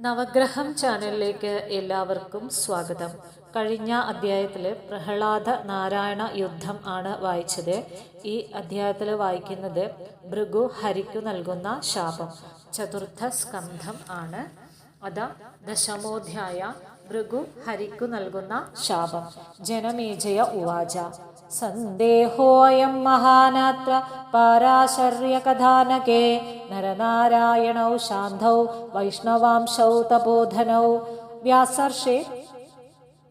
നവഗ്രഹം ചാനലിലേക്ക് എല്ലാവർക്കും സ്വാഗതം. കഴിഞ്ഞ അധ്യായത്തിൽ പ്രഹ്ലാദ നാരായണ യുദ്ധം ആണ് വായിച്ചത്. ഈ അധ്യായത്തിൽ വായിക്കുന്നത് ഭൃഗു ഹരിക്കു നൽകുന്ന ശാപം ചതുർത്ഥ സ്കന്ധം ആണ്. അത ദശമോധ്യായ ഭൃഗു ഹരിക്കു നൽകുന്ന ശാപം ജനമേജയ ഉവാച. സന്ദേഹോയം മഹാനാത്ര പാരാശര്യകഥാനകേ നരനാരായണൗ ശാന്തൗ വൈഷ്ണവാംശൗ തപോധനൗ. വ്യാസർഷേ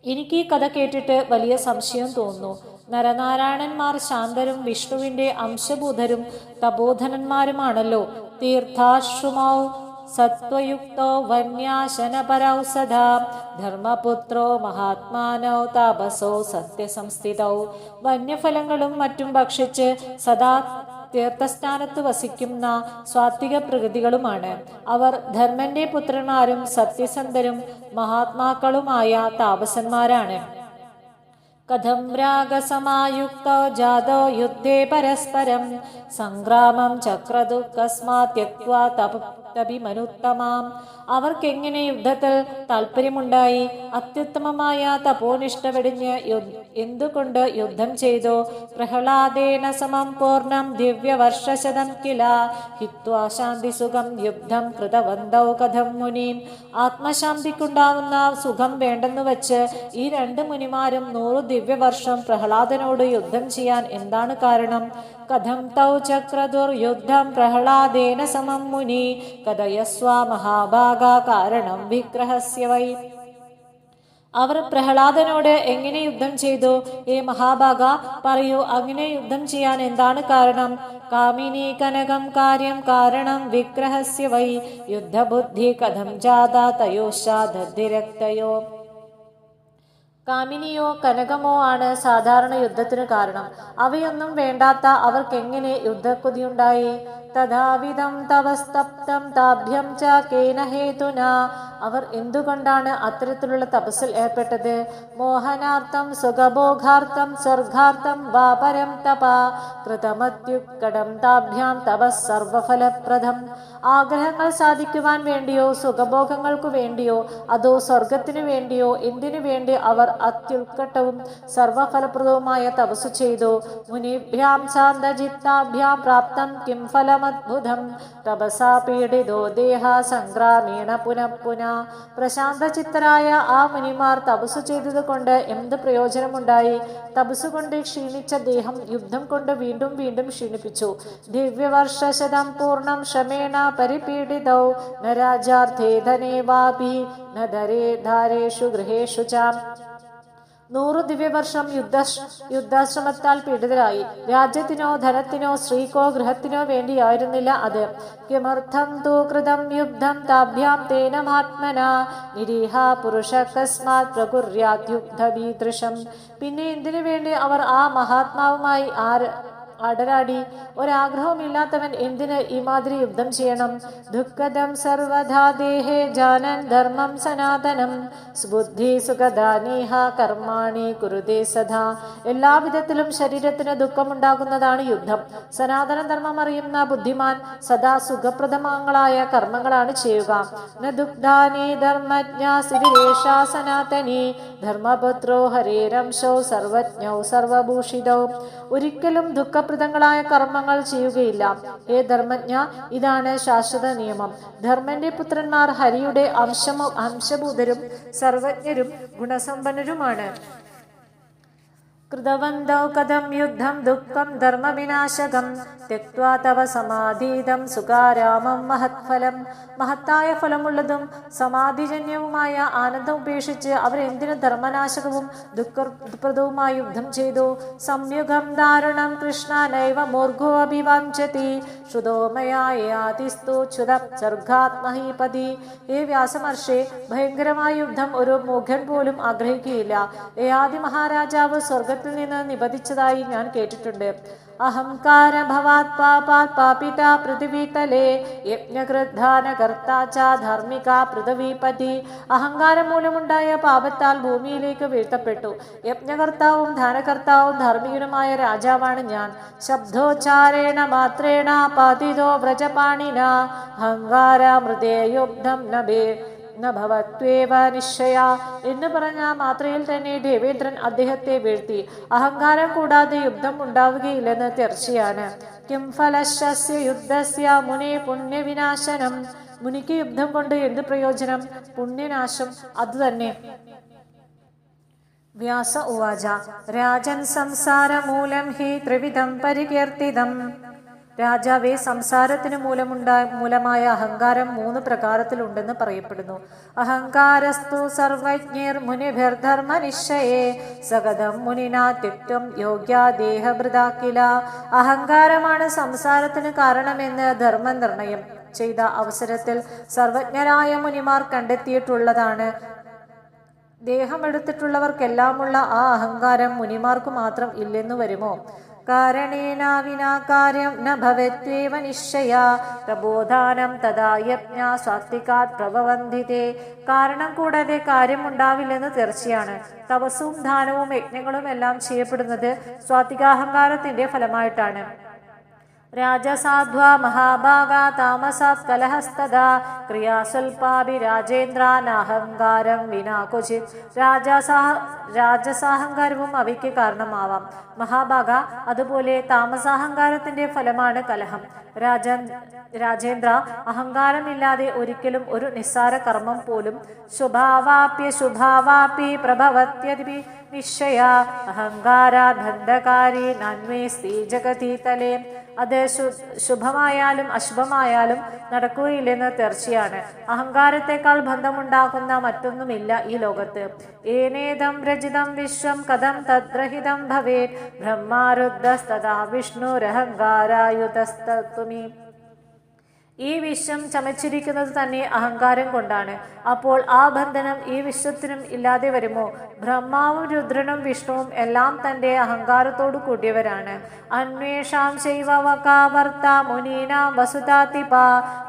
എനിക്ക് ഈ കഥ കേട്ടിട്ട് വലിയ സംശയം തോന്നുന്നു. നരനാരായണന്മാർ ശാന്തരും വിഷ്ണുവിന്റെ അംശഭൂതരും തപോധനന്മാരുമാണല്ലോ. തീർത്ഥാശ്രുമൗ സത്വയുക്തോ വന്യാശനപരൗ സദാ ധർമ്മപുത്രോ മഹാത്മാനോ താപസോ സത്യസംസ്ഥിതൗ. വന്യഫലങ്ങളും മറ്റും ഭക്ഷിച്ച് സദാ തീർത്ഥസ്ഥാനത്ത് വസിക്കുന്ന സ്വാത്വിക പ്രകൃതികളുമാണ്. അവർ ധർമ്മന്റെ പുത്രന്മാരും സത്യസന്ധരും മഹാത്മാക്കളുമായ താപസന്മാരാണ്. കഥം രാഗസമായുക്തോ ജാതോ യുദ്ധേ പരസ്പരം. സംഗ്രാമം ചക്രദുഃഖസ്മാ തപ തപിമനുത്തമാം അവർക്കെങ്ങനെ യുദ്ധത്തിൽ താല്പര്യമുണ്ടായി അത്യുത്തമമായ തപോനിഷ്ഠ വെടിഞ്ഞ് എന്തുകൊണ്ട് യുദ്ധം ചെയ്തു? പ്രഹ്ലാദേന സമം പൂർണം ദിവ്യവർഷശതം കില. ഹിത്വാ ശാന്തി സുഖം യുദ്ധം കൃതവന്തൗ കഥം മുനീം. ആത്മശാന്തിക്കുണ്ടാവുന്ന സുഖം വേണ്ടെന്ന് വെച്ച് ഈ രണ്ട് മുനിമാരും നൂറു ദിവ്യവർഷം പ്രഹ്ലാദനോട് യുദ്ധം ചെയ്യാൻ എന്താണ് കാരണം? കഥം തൗ ചക്രദുർ യുദ്ധം പ്രഹ്ലാദേന സമം മുനി. കഥയസ്വ മഹാഭാഗ കാരണം വിഗ്രഹസ്യ വൈ. അവർ പ്രഹ്ലാദനോട് എങ്ങനെ യുദ്ധം ചെയ്തു? ഏ മഹാഭാഗ പറയൂ അങ്ങനെ യുദ്ധം ചെയ്യാൻ എന്താണ് കാരണം? കാമിനി കനകം കാര്യം കാരണം വിഗ്രഹസ്യ വൈ യുദ്ധബുദ്ധി കഥം ജാത തയോശാദ്ധിരക്തയോ കാമിനിയോ കനകമോ ആണ് സാധാരണ യുദ്ധത്തിനു കാരണം. അവയൊന്നും വേണ്ടാത്ത അവർക്കെങ്ങനെ യുദ്ധക്കുതിയുണ്ടായി? തഥാവിധം തവസ്തപ്തം താഭ്യം ച കേന ഹേതുന. അവർ എന്തുകൊണ്ടാണ് അത്തരത്തിലുള്ള തപസ്സിൽ ഏർപ്പെട്ടത്? മോഹനാർത്ഥം സുഖഭോഗാർത്ഥം സ്വർഗാർത്ഥം വാപരം തപ. കൃതമത്യുക്കടം താഭ്യാം തപസ് സർവഫലപ്രദം. ആഗ്രഹങ്ങൾ സാധിക്കുവാൻ വേണ്ടിയോ സുഖഭോഗങ്ങൾക്കു വേണ്ടിയോ അതോ സ്വർഗത്തിനു വേണ്ടിയോ എന്തിനു വേണ്ടി അവർ അത്യുൽക്കട്ടവും സർവഫലപ്രദവുമായ തപസ് ചെയ്തു? മുനിഭ്യാം ശാന്തചിത്താഭ്യാം പ്രാപ്തം കിം ഫലമദ്ഭുതം തപസാ പീഡിതോ ദേഹ സംഗ്രാമേണ പുനഃ പുന. പ്രശാന്ത ചിത്തരായ ആ മുനിമാർ തപസ് ചെയ്തതുകൊണ്ട് എന്ത് പ്രയോജനമുണ്ടായി? തപസ് കൊണ്ട് ക്ഷീണിച്ച ദേഹം യുദ്ധം കൊണ്ട് വീണ്ടും വീണ്ടും ക്ഷീണിപ്പിച്ചു. ദിവ്യവർഷശതം പൂർണം ശ്രമേണ പരിപീഡിതൗ. ന രാജാർത്ഥേ ധനേ വാപി. ന ധരേ ധാരേഷു ഗൃഹേഷു ചാം. നൂറു ദിവ്യവർഷം യുദ്ധ യുദ്ധാശ്രമത്താൽ പീഡിതരായി. രാജ്യത്തിനോ ധനത്തിനോ സ്ത്രീക്കോ ഗൃഹത്തിനോ വേണ്ടിയായിരുന്നില്ല അത്. കിമർത്ഥം തൂ കൃതം യുദ്ധം താഭ്യാം തേനമാത്മന നിരീഹ പുരുഷ കസ്മാത് പ്രകുര്യാദ്യുദ്ധീദൃശം പിന്നെ എന്തിനു വേണ്ടി അവർ ആ മഹാത്മാവുമായി ആര് അടരാടി. ഒരാഗ്രഹവുമില്ലാത്തവൻ എന്തിന് ഇമാതിരി യുദ്ധം ചെയ്യണം? ദുഃഖദം സർവധാ ദേഹേ ജാനൻ ധർമ്മം സനാതനം. സുബുദ്ധി സുഖദാനീഹ കർമാണി കുരുതേ സദാ. എല്ലാവിധത്തിലും ശരീരത്തിന് ദുഃഖമുണ്ടാകുന്നതാണ് യുദ്ധം. സനാതന ധർമ്മം അറിയുന്ന ബുദ്ധിമാൻ സദാ സുഖപ്രദമാങ്ങളായ കർമ്മങ്ങളാണ് ചെയ്യുക. സനാതനി. ധർമ്മപുത്രോ ഹരേരംശോ സർവജ്ഞോ സർവഭൂഷിതോ. ഒരിക്കലും ദുഃഖപ്രദങ്ങളായ കർമ്മങ്ങൾ ചെയ്യുകയില്ല. ഏ ധർമ്മജ്ഞ ഇതാണ് ശാശ്വത നിയമം. ധർമ്മന്റെ പുത്രന്മാർ ഹരിയുടെ അംശമോ അംശഭൂതരും സർവജ്ഞരും ഗുണസമ്പന്നരുമാണ്. കൃതവന്തൗ കഥം യുദ്ധം ദുഃഖം ധർമ്മവിനാശകം തെക്വാ തവ സമാധീതം സുഖാരാമം മഹത്ഫലം മഹത്തായ ഫലമുള്ളതും സമാധിജന്യവുമായ ആനന്ദം ഉപേക്ഷിച്ച് അവരെന്തിനു ധർമ്മനാശകവും ദുഃഖപ്രദവുമായ യുദ്ധം ചെയ്തു? സംയുഗം ദാരുണം കൃഷ്ണ നൈവ മൂർഘോ അഭിവാഞ്ചതി. ശ്രുതോമയാതിസ്തു ച്യുത സർഗാത്മഹീപതി ഏ വ്യാസമർഷെ ഭയങ്കരമായ യുദ്ധം ഒരു മുഖൻ പോലും ആഗ്രഹിക്കുകയില്ല. ഏയാദി മഹാരാജാവ് സ്വർഗ സ്വർഗത്തിൽ നിന്ന് നിബന്ധിച്ചതായി ഞാൻ കേട്ടിട്ടുണ്ട്. അഹംകാര ഭവാത് പാപാത് പാപിത പൃഥിവീതലേ യജ്ഞകൃദ്ധാന കർത്താച്ച ധാർമ്മിക പൃഥിവീപതി. അഹങ്കാരം മൂലമുണ്ടായ പാപത്താൽ ഭൂമിയിലേക്ക് വീഴ്ത്തപ്പെട്ടു. യജ്ഞകർത്താവും ധാനകർത്താവും ധാർമ്മികനുമായ രാജാവാണ് ഞാൻ. ശബ്ദോച്ചാരേണ മാത്രേണ പാതിതോ വ്രജപാണിന അഹങ്കാര മൃതേ യുദ്ധം നഭവത്വേവ നിശ്ചയ എന്ന് പറഞ്ഞ മാത്രയിൽ തന്നെ ദേവേന്ദ്രൻ അദ്ദേഹത്തെ വീഴ്ത്തി. അഹങ്കാരം കൂടാതെ യുദ്ധം ഉണ്ടാവുകയില്ലെന്ന് തീർച്ചയാണ്. കിം ഫലശ്യ യുദ്ധസ്യ മുനെ പുണ്യവിനാശനം. മുനിക്ക് യുദ്ധം കൊണ്ട് എന്ത് പ്രയോജനം? പുണ്യനാശം. അതുതന്നെ വ്യാസ ഉവാച. രാജൻ സംസാരമൂലം ഹി ത്രിവിധം പരികീർത്തിതം. രാജാവെ സംസാരത്തിന് മൂലമുണ്ടായ മൂലമായ അഹങ്കാരം മൂന്ന് പ്രകാരത്തിലുണ്ടെന്ന് പറയപ്പെടുന്നു. അഹങ്കാരസ്തു സർവജ്ഞർ നിശ്ചയേ സഗതം മുനിനാ തിക്തം യോഗ്യ ദേഹഭൃതാക്കില അഹങ്കാരമാണ് സംസാരത്തിന് കാരണമെന്ന് ധർമ്മനിർണയം ചെയ്ത അവസരത്തിൽ സർവജ്ഞരായ മുനിമാർ കണ്ടെത്തിയിട്ടുള്ളതാണ്. ദേഹമെടുത്തിട്ടുള്ളവർക്കെല്ലാമുള്ള ആ അഹങ്കാരം മുനിമാർക്ക് മാത്രം ഇല്ലെന്നു വരുമോ? കാരണേന വിനാ കാര്യം ന ഭവത്വേവ നിശ്ചയ പ്രബോധാനം തഥാ യജ്ഞ സാത്വികാത് പ്രഭവന്തിതേ കാരണം കൂടാതെ കാര്യം ഉണ്ടാവില്ലെന്ന് തീർച്ചയാണ്। തപസ്സും ദാനവും യജ്ഞങ്ങളും എല്ലാം ചെയ്യപ്പെടുന്നത് സ്വാത്വികാഹങ്കാരത്തിന്റെ ഫലമായിട്ടാണ്। രാജസാധ്വാ മഹാഭാഗ താമസാത് കലഹസ്തദാ ക്രിയാസ്വൽപാപി രാജേന്ദ്രാനഹങ്കാരം വിനാ ക്വചിത്. രാജസാഹ രാജസാഹങ്കാരവും അവയ്ക്ക് കാരണമാവാം. മഹാഭാഗ അതുപോലെ താമസാഹങ്കാരത്തിന്റെ ഫലമാണ് കലഹം. രാജ രാജേന്ദ്ര അഹങ്കാരമില്ലാതെ ഒരിക്കലും ഒരു നിസ്സാര കർമ്മം പോലും ശുഭാവാപ്യ ശുഭാവാപി പ്രഭവത്യതി നിശ്ചയ. അഹങ്കാരാ ബന്ധകാരി നന്മേ സ്ത്രീ ജഗതി തലേ. അത് ശുഭമായാലും അശുഭമായാലും നടക്കുകയില്ലെന്ന് തീർച്ചയാണ്. അഹങ്കാരത്തെക്കാൾ ബന്ധമുണ്ടാക്കുന്ന മറ്റൊന്നുമില്ല ഈ ലോകത്ത്. ഏനേതം രചിതം വിശ്വം കഥം തദ്രഹിതം ഭവേത് ബ്രഹ്മാരുദ്ധസ്തഥാ വിഷ്ണുരഹങ്കാരായുധസ്തുമി ഈ വിശ്വം ചമച്ചിരിക്കുന്നത് തന്നെ അഹങ്കാരം കൊണ്ടാണ്. അപ്പോൾ ആ ബന്ധനം ഈ വിശ്വത്തിനും ഇല്ലാതെ വരുമോ? ബ്രഹ്മാവും രുദ്രനും വിഷ്ണുവും എല്ലാം തന്റെ അഹങ്കാരത്തോടു കൂടിയവരാണ്. അന്വേഷാം ശൈവവകാവർത്ത മുനീനാം വസുതാതിപ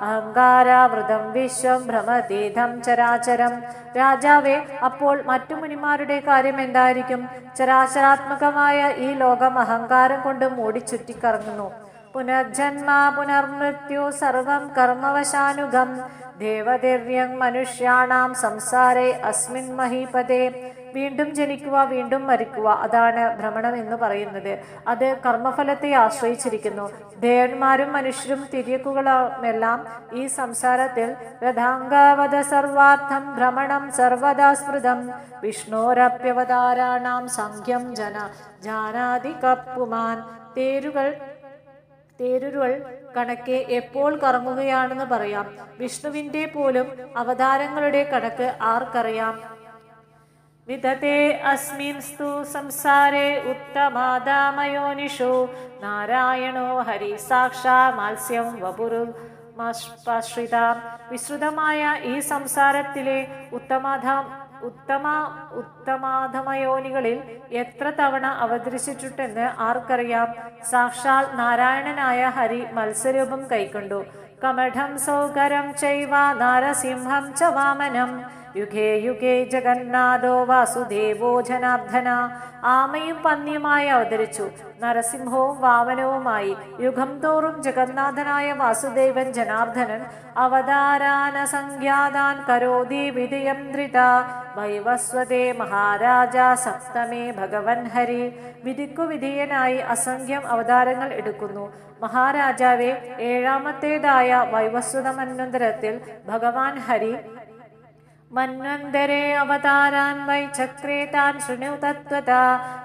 അഹങ്കാരാവൃതം വിശ്വം ഭ്രമതീതം ചരാചരം. രാജാവേ അപ്പോൾ മറ്റു മുനിമാരുടെ കാര്യം എന്തായിരിക്കും? ചരാചരാത്മകമായ ഈ ലോകം അഹങ്കാരം കൊണ്ട് മൂടി ചുറ്റിക്കറങ്ങുന്നു പുനർജന്മ പുനർമൃത്യു സർവം കർമ്മവശാനുഗം. ദേവദിവ്യം മനുഷ്യാണാം സംസാരേ അസ്മിൻ മഹീപദേ വീണ്ടും ജനിക്കുക വീണ്ടും മരിക്കുക അതാണ് ഭ്രമണം എന്ന് പറയുന്നത്. അത് കർമ്മഫലത്തെ ആശ്രയിച്ചിരിക്കുന്നു. ദേവന്മാരും മനുഷ്യരും തിരിയക്കുകളുമെല്ലാം ഈ സംസാരത്തിൽ രഥാംഗവത സർവാർത്ഥം ഭ്രമണം സർവദാ സ്മൃതം. വിഷ്ണോരപ്യവതാരാണാം സംഖ്യം ജന ജാനാതി കപ്പുമാൻ തേരുകൾ തേരുരുൾ കണക്കെ എപ്പോൾ കറങ്ങുകയാണെന്ന് പറയാം. വിഷ്ണുവിന്റെ പോലും അവതാരങ്ങളുടെ കണക്ക് ആർക്കറിയാം? വിദത്തെ അസ്മിൻ സ്തു സംസാരേ ഉത്തമാദാമയോനിഷു. നാരായണോ ഹരി സാക്ഷാ മത്സ്യം വപുരു വിശ്രുതമായ ഈ സംസാരത്തിലെ ഉത്തമാധാം ഉത്തമ ഉത്തമാധമയോനികളിൽ എത്ര തവണ അവതരിച്ചിട്ടുണ്ടെന്ന് ആർക്കറിയാം? സാക്ഷാൽ നാരായണനായ ഹരി മത്സ്യരൂപം കൈക്കൊണ്ടു. കമഠം സൗകരം ചൈവ നാരസിംഹം ച വാമനം. യുഗേ യുഗേ ജഗന്നാഥോ വാസുദേവോ ജനാർദ്ദന. ആമയും പന്നിയുമായി അവതരിച്ചു. നരസിംഹവും വാമനവുമായി യുഗം തോറും ജഗന്നാഥനായ വാസുദേവൻ ജനാർദ്ദനൻ അവതാരാന സംഖ്യാതാൻ കരോതി വിധിയം ധൃത വൈവസ്വതേ മഹാരാജ സപ്തമേ ഭഗവൻ ഹരി. വിധിക്കു വിധേയനായി അസംഖ്യം അവതാരങ്ങൾ എടുക്കുന്നു. മഹാരാജാവെ ഏഴാമത്തേതായ വൈവസ്വത മന്വന്തരത്തിൽ ഭഗവാൻ ഹരി മന്വന്തരേ അവതാരാൻ വൈ ചക്രേ താൻ ശൃണു തത്വത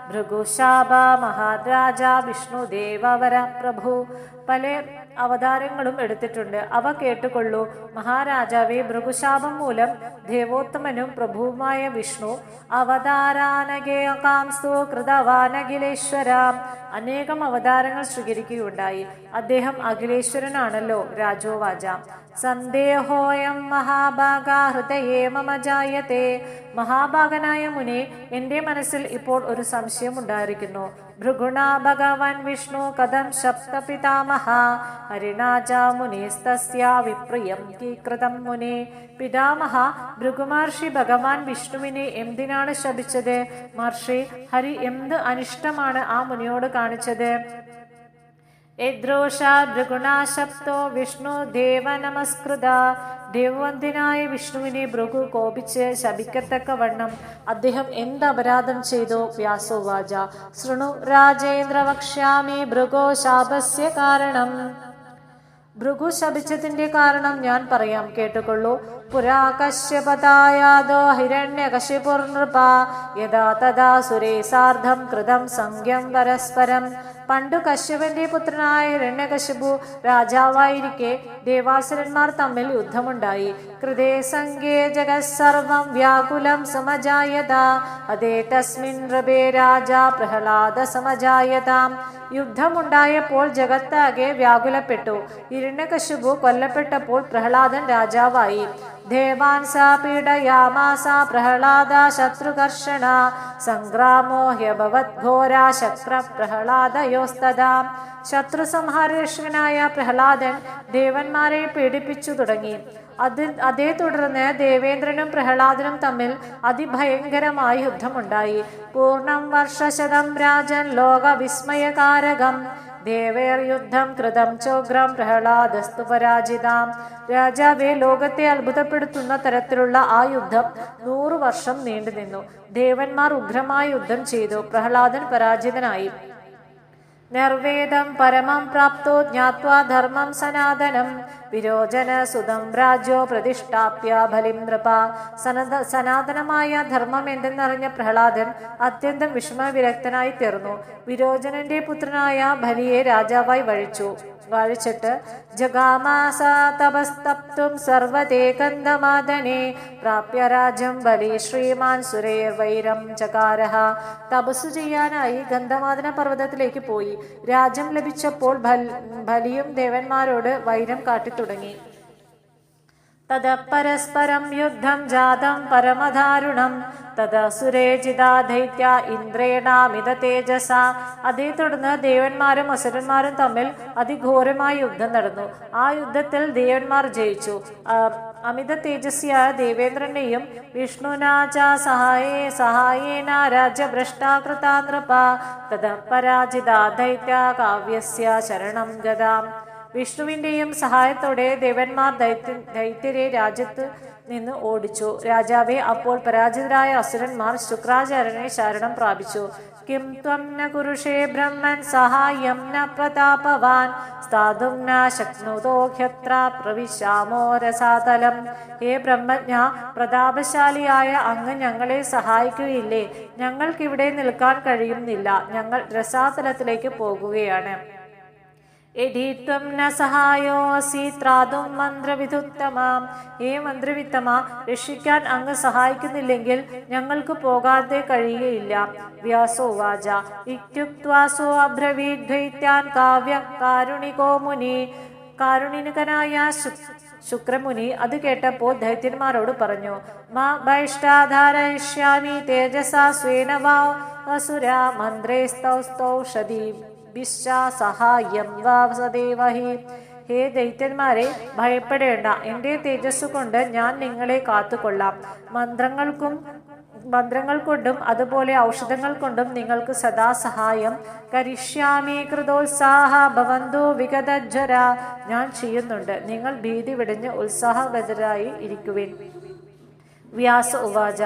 ഭൃഗുശാപ മഹാരാജ വിഷ്ണു ദേവവര പ്രഭു. പല അവതാരങ്ങളും എടുത്തിട്ടുണ്ട്. അവ കേട്ടുകൊള്ളൂ. മഹാരാജാവെ ഭൃഗുശാപം മൂലം ദേവോത്തമനും പ്രഭുവുമായ വിഷ്ണു അവതാരാനകേകാംസ്തു കൃതവാനഖിലേശ്വര. അനേകം അവതാരങ്ങൾ സ്വീകരിക്കുകയുണ്ടായി. അദ്ദേഹം അഖിലേശ്വരനാണല്ലോ രാജോവാച സന്ദേഹോയം മഹാഭാഗ ഹൃദയേ മമ ജായത്തെ. മഹാഭാഗനായ മുനെ എന്റെ മനസ്സിൽ ഇപ്പോൾ ഒരു സംശയം ഉണ്ടായിരിക്കുന്നു. ഭൃഗുണ ഭഗവാൻ വിഷ്ണു കഥം സപ്തപിതാമഹ ഹരിണാച മുനേസ്തസ്യ വിപ്രിയം കീകൃതം മുനെ. പിതാമഹ ഭൃഗുമഹർഷി ഭഗവാൻ വിഷ്ണുവിനെ എന്തിനാണ് ശപിച്ചത്? മഹർഷി ഹരി എന്ത് അനിഷ്ടമാണ് ആ മുനിയോട് കാണിച്ചത്? യദ്രോഷാ ഭൃഗുണാശപ്തോ വിഷ്ണു ദേവ നമസ്കൃത. ദേവവന്ദനായ വിഷ്ണുവിനെ ഭൃഗു കോപിച്ച് ശപിക്കത്തക്ക വണ്ണം അദ്ദേഹം എന്ത് അപരാധം ചെയ്തു? വ്യാസോവാച. ശൃണു രാജേന്ദ്ര വക്ഷ്യാമി ഭൃഗോ ശാപസ്യ കാരണം. ഭൃഗു ശപിച്ചതിന്റെ കാരണം ഞാൻ പറയാം. കേട്ടുകൊള്ളൂ. കശ്യപതായാദോ ഹിരണ്യകശിപുർ നൃപ യഥാ തഥാ സുരേ സാർദ്ധം കൃതം സംഖ്യം പരസ്പരം. പണ്ടു കശ്യപന്റെ പുത്രനായ ഹിരണ്യകശിപു രാജാവായിരിക്കെ ദേവാസുരന്മാർ തമ്മിൽ യുദ്ധമുണ്ടായി. കൃതേ സംഖ്യേ ജഗത്സർവം വ്യാകുലം സമജായത. അതേ തസ്മിൻ നൃപേ രാജ പ്രഹ്ലാദ സമജായതാം. യുദ്ധമുണ്ടായപ്പോൾ ജഗത്താകെ വ്യാകുലപ്പെട്ടു. ഹിരണ്യകശിപു കൊല്ലപ്പെട്ടപ്പോൾ പ്രഹ്ലാദൻ രാജാവായി. ദേവാൻ സാ പീഡയാമാസ പ്രഹ്ലാദ ശത്രുകർഷണ സംഗ്രാമോ ഹ്യഭവദ്ഘോരാ ശക്ര പ്രഹ്ലാദയോസ്തദാം ശത്രു സംഹാരക്ഷകനായ പ്രഹ്ലാദൻ ദേവന്മാരെ പീഡിപ്പിച്ചു തുടങ്ങി. അത് അതേ തുടർന്ന് ദേവേന്ദ്രനും പ്രഹ്ലാദനും തമ്മിൽ അതിഭയങ്കരമായ യുദ്ധമുണ്ടായി. പൂർണം വർഷശതം രാജൻ ലോക വിസ്മയകാരകം ദേവേർ യുദ്ധം കൃതം ചോഗ്രം പ്രഹ്ലാദസ്തു പരാജിതാം. രാജാവെ ലോകത്തെ അത്ഭുതപ്പെടുത്തുന്ന തരത്തിലുള്ള ആ യുദ്ധം നൂറു വർഷം നീണ്ടുനിന്നു ദേവന്മാർ ഉഗ്രമായ യുദ്ധം ചെയ്തു. പ്രഹ്ലാദൻ പരാജിതനായി. നിർവേദം പരമം പ്രാപ്തോ ജ്ഞാത്വാ ധർമ്മം സനാതനം. വിരോചന സുതം രാജ്യോ പ്രതിഷ്ഠാപ്യ ബലിം നൃപ. സനത സനാതനമായ ധർമ്മം എന്തെന്നറിഞ്ഞ പ്രഹ്ലാദൻ അത്യന്തം വിഷമവിരക്തനായി തീർന്നു. വിരോചനന്റെ പുത്രനായ ബലിയെ രാജാവായി വഴിച്ചു. വാഴിച്ചിട്ട് ജഗാമാസ തപസ്തപ്തും സർവതേ കന്ദമാദനെ പ്രാപ്യ രാജം ബലി ശ്രീമാൻ സുരേ വൈരം ചകാരഹ. തപസ്സു ചെയ്യാനായി ഗന്ധമാദന പർവതത്തിലേക്ക് പോയി. രാജ്യം ലഭിച്ചപ്പോൾ ബലിയും ദേവന്മാരോട് വൈരം കാട്ടിത്തുടങ്ങി തത പരസ്പരം യുദ്ധം ജാതം പരമധാരുണം തത സുരേചിതാ ദൈത്യ ഇന്ദ്രേണാമിത തേജസ. അതേ തുടർന്ന് ദേവന്മാരും അസുരന്മാരും തമ്മിൽ അതിഘോരമായ യുദ്ധം നടന്നു. ആ യുദ്ധത്തിൽ ദേവന്മാർ ജയിച്ചു. അമിത തേജസ്വിയായ ദേവേന്ദ്രനെയും വിഷ്ണുനാച സഹായേ സഹായേന രാജഭ്രഷ്ടാകൃതാ നൃപ. തത പരാജിത ദൈത്യ കാവ്യസ്യ ശരണം ഗതാം. വിഷ്ണുവിന്റെയും സഹായത്തോടെ ദേവന്മാർ ദൈത്യ ദൈത്യരെ രാജ്യത്ത് നിന്ന് ഓടിച്ചു. രാജാവെ അപ്പോൾ പരാജിതരായ അസുരന്മാർ ശുക്രാചാര്യനെ ശരണം പ്രാപിച്ചു. കിം ത്വം ന കുരുഷേ ബ്രഹ്മൻ സഹായം ന പ്രതാപവാൻ. സ്ഥാതും ന ശക്നുതോ ഹ്യത്ര പ്രവിശാമോ രസാതലം. ഹേ ബ്രഹ്മജ്ഞ പ്രതാപശാലിയായ അങ്ങ് ഞങ്ങളെ സഹായിക്കുകയില്ലേ? ഞങ്ങൾക്കിവിടെ നിൽക്കാൻ കഴിയുന്നില്ല. ഞങ്ങൾ രസാതലത്തിലേക്ക് പോകുകയാണ്. യദീത്വം ന സഹായോ അസി ത്രാതും മന്ത്രവിധുത്തമാം ഈ മന്ത്രവിത്തമ രക്ഷിക്കാൻ അങ്ങ് സഹായിക്കുന്നില്ലെങ്കിൽ ഞങ്ങൾക്ക് പോകാതെ കഴിയുകയില്ല. വ്യാസോവാച ഇത്യുക്വാസോ അബ്രവീദ്വൈത്യാൻ കാവ്യ കാരുണികോ മുനി. കാരുണികനായ ശുക്രമുനി അത് കേട്ടപ്പോൾ ദൈത്യന്മാരോട് പറഞ്ഞു മാ ബൈഷ്ടാധാരയിഷ്യാമി തേജസ സ്വേന വാ സ്തൗ മന്ത്രേസ്തൗസ്തൗഷധി. സഹായം ഹേ ദൈത്യന്മാരെ ഭയപ്പെടേണ്ട. എന്റെ തേജസ് കൊണ്ട് ഞാൻ നിങ്ങളെ കാത്തുകൊള്ളാം. മന്ത്രങ്ങൾക്കും മന്ത്രങ്ങൾ കൊണ്ടും അതുപോലെ ഔഷധങ്ങൾ കൊണ്ടും നിങ്ങൾക്ക് സദാ സഹായം. കരിഷ്യാമി കൃതോത്സാഹ ഭവന്തോ വിഗതജ്വര. ഞാൻ ചെയ്യുന്നുണ്ട്. നിങ്ങൾ ഭീതി വിടഞ്ഞ് ഉത്സാഹബദ്ധരായി ഇരിക്കുവിൻ. വ്യാസ ഉവാച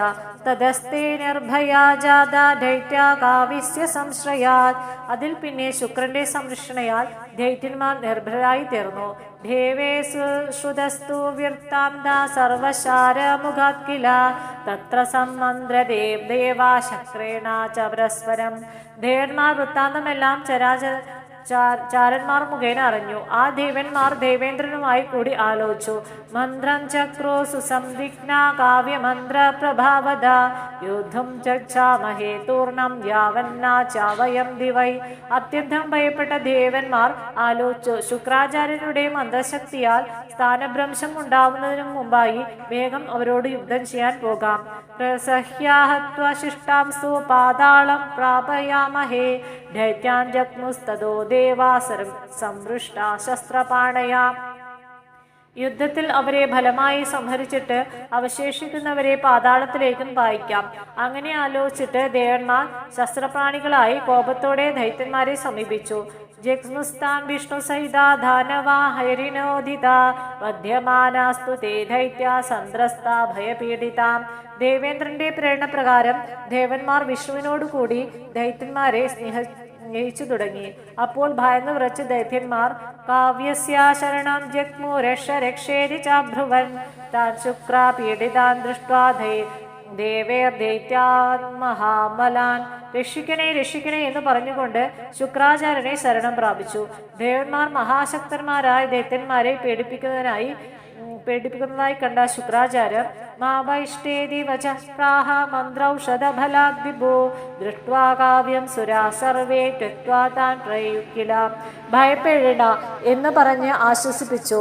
തദസ്തേ നിർഭയാ ജാത ദൈത്യ കാവിസ്യ സംശ്രയാത്. അതിൽ പിന്നെ ശുക്രന്റെ സംരക്ഷണയാൽ ദൈത്യന്മാർ നിർഭരായി തീർന്നു. ദേവേ ശ്രുതസ്തു വ്യർത്താന്ത തത്ര സമ്മന്ത്രദേവ് ദേവാ ശക്രേണ ച പരസ്പരം. ദേവന്മാർ വൃത്താന്തമെല്ലാം ചരാചര ചാരന്മാർ മുഖേന അറിഞ്ഞു. ആ ദേവന്മാർ ദേവേന്ദ്രനുമായി കൂടി ആലോചിച്ചു. മന്ത്രം ചക്രോ സുസംവിഘ്ന കാവ്യമന്ത്ര പ്രഭാവത. യുദ്ധം ചക്ഷാമഹേ തൂർണം യാവന്ന ചാവയം ദിവൈ. അത്യന്തം ഭയപ്പെട്ട ദേവന്മാർ ആലോചിച്ചു. ശുക്രാചാര്യരുടെ മന്ത്രശക്തിയാൽ സ്ഥാനഭ്രംശം ഉണ്ടാവുന്നതിനു മുമ്പായി വേഗം അവരോട് യുദ്ധം ചെയ്യാൻ പോകാം. പ്രസഹ്യാഹത്വശിഷ്ടാംസു പാതാളം പ്രാപയാമഹേ. ദൈത്യാൻ ജഗ്മുസ്തോ ദേവാ സംവൃഷ്ട യുദ്ധത്തിൽ അവരെ ഫലമായി സംഹരിച്ചിട്ട് അവശേഷിക്കുന്നവരെ പാതാളത്തിലേക്കും പായിക്കാം. അങ്ങനെ ആലോചിച്ചിട്ട് ദേവന്മാർ ശസ്ത്രപ്രാണികളായി കോപത്തോടെ ദൈത്യന്മാരെ സമീപിച്ചു. ജിഗ്മുസ്താൻ വിഷ്ണു സഹിത ധാനവാ वध्यमानास्तु ते दैत्या सन्द्रस्ता ഭയപീഡിതാം ദേവേന്ദ്രന്റെ പ്രേരണപ്രകാരം ദേവന്മാർ വിഷ്ണുവിനോടുകൂടി ദൈത്യന്മാരെ സ്നേഹ സ്നേഹിച്ചു തുടങ്ങി. അപ്പോൾ ഭയന്ന് വിറച്ച ദൈത്യന്മാർ കാവ്യസ്യാശരണം ജഗ്മു രക്ഷ രക്ഷേരി ചാഭ്രുവൻ താൻ ശുക്ര പീഡിതാൻ ദൃഷ്ട്വാ ദൈ ദേവേർ ദൈത്യാൻ മഹാമലാൻ രക്ഷിക്കണേ രക്ഷിക്കണേ എന്ന് പറഞ്ഞുകൊണ്ട് ശുക്രാചാര്യനെ ശരണം പ്രാപിച്ചു. ദേവന്മാർ മഹാശക്തന്മാരായ ദൈത്യന്മാരെ പേടിപ്പിക്കുന്നതിനായി പേടിപ്പിക്കുന്നതായി കണ്ട ശുക്രാചാര്യർ മാവൈഷ്ടേതി വചഃപ്രാഹ മന്ത്രൌഷധഫലാദ്വിഭോ ദൃഷ്ട്വാ കാവ്യം സുരാ സർവേ ത്യക്വാ താൻ പ്രയുക്കില. എന്ന് പറഞ്ഞ് ആശ്വസിപ്പിച്ചു.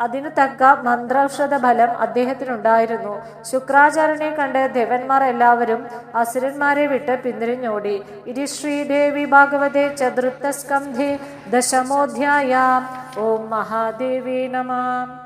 അതിനു തക്ക മന്ത്രൌഷധ ഫലം അദ്ദേഹത്തിനുണ്ടായിരുന്നു. ശുക്രാചാര്യനെ കണ്ട് ദേവന്മാർ എല്ലാവരും അസുരന്മാരെ വിട്ട് പിന്തിരിഞ്ഞോടി. ഇരി ശ്രീദേവി ഭാഗവതേ ചതുർത്ഥ സ്കന്ധേ ദശമോധ്യായാം. ഓം മഹാദേവി നമാം.